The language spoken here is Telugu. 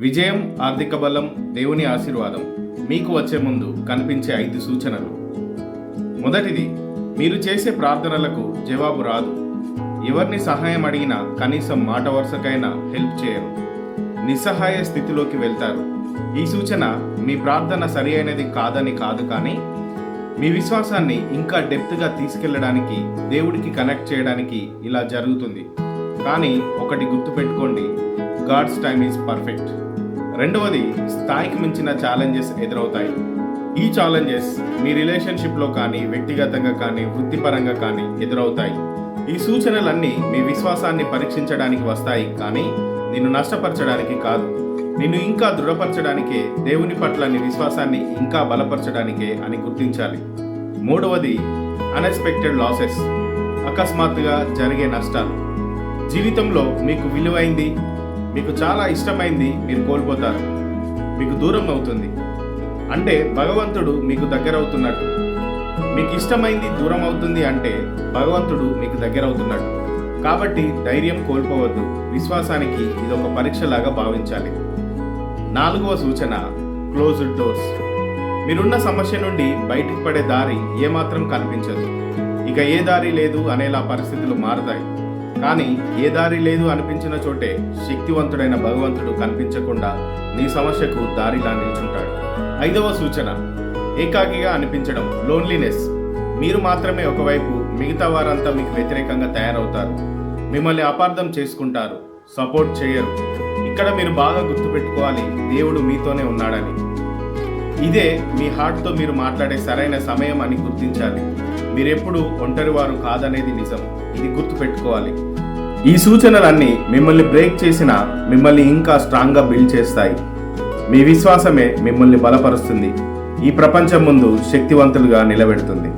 విజయం ఆర్థిక బలం దేవుని ఆశీర్వాదం మీకు వచ్చే ముందు కనిపించే ఐదు సూచనలు. మొదటిది మీరు చేసే ప్రార్థనలకు జవాబు రాదు. ఎవరిని సహాయం అడిగినా కనీసం మాట వరుసకైనా హెల్ప్ చేయరు. నిస్సహాయ స్థితిలోకి వెళ్తారు. ఈ సూచన మీ ప్రార్థన సరి అయినది కాదని కాదు కానీ మీ విశ్వాసాన్ని ఇంకా డెప్త్గా తీసుకెళ్ళడానికి దేవుడికి కనెక్ట్ చేయడానికి ఇలా జరుగుతుంది. కానీ ఒకటి గుర్తుపెట్టుకోండి గాడ్స్ టైమ్ ఈజ్ పర్ఫెక్ట్. రెండవది స్థాయికి మించిన ఛాలెంజెస్ ఎదురవుతాయి. ఈ ఛాలెంజెస్ మీ రిలేషన్షిప్లో కానీ వ్యక్తిగతంగా కానీ వృత్తిపరంగా కానీ ఎదురవుతాయి. ఈ సూచనలన్నీ మీ విశ్వాసాన్ని పరీక్షించడానికి వస్తాయి కానీ నిన్ను నష్టపరచడానికి కాదు. నిన్ను ఇంకా దృఢపరచడానికే దేవుని పట్ల నీ విశ్వాసాన్ని ఇంకా బలపరచడానికే అని గుర్తించాలి. మూడవది అన్ఎక్స్పెక్టెడ్ లాసెస్ అకస్మాత్తుగా జరిగే నష్టాలు. జీవితంలో మీకు విలువైంది మీకు చాలా ఇష్టమైంది మీరు కోల్పోతారు. మీకు దూరం అవుతుంది. అంటే భగవంతుడు మీకు దగ్గర అవుతున్నట్టు. మీకు ఇష్టమైంది దూరం అవుతుంది అంటే భగవంతుడు మీకు దగ్గర అవుతున్నాడు కాబట్టి ధైర్యం కోల్పోవద్దు. విశ్వాసానికి ఇది ఒక పరీక్షలాగా భావించాలి. నాలుగవ సూచన క్లోజ్డ్ డోర్స్ మీరున్న సమస్య నుండి బయటికి పడే దారి ఏమాత్రం కనిపించదు. ఇక ఏ దారి లేదు అనేలా పరిస్థితులు మారతాయి. కానీ ఏ దారి లేదు అనిపించిన చోటే శక్తివంతుడైన భగవంతుడు కనిపించకుండా నీ సమస్యకు దారిలా నిల్చుంటాడు. ఐదవ సూచన ఏకాకిగా అనిపించడం లోన్లీనెస్ మీరు మాత్రమే ఒకవైపు మిగతా వారంతా మీకు వ్యతిరేకంగా తయారవుతారు. మిమ్మల్ని అపార్థం చేసుకుంటారు సపోర్ట్ చేయరు. ఇక్కడ మీరు బాగా గుర్తుపెట్టుకోవాలి దేవుడు మీతోనే ఉన్నాడని. ఇదే మీ హార్ట్తో మీరు మాట్లాడే సరైన సమయం అని గుర్తించాలి. మీరెప్పుడు ఒంటరి వారు కాదనేది నిజం. ఇది గుర్తుపెట్టుకోవాలి ఈ సూచనలన్నీ మిమ్మల్ని బ్రేక్ చేసిన మిమ్మల్ని ఇంకా స్ట్రాంగ్గా బిల్డ్ చేస్తాయి. మీ విశ్వాసమే మిమ్మల్ని బలపరుస్తుంది. ఈ ప్రపంచం ముందు శక్తివంతులుగా నిలబెడుతుంది.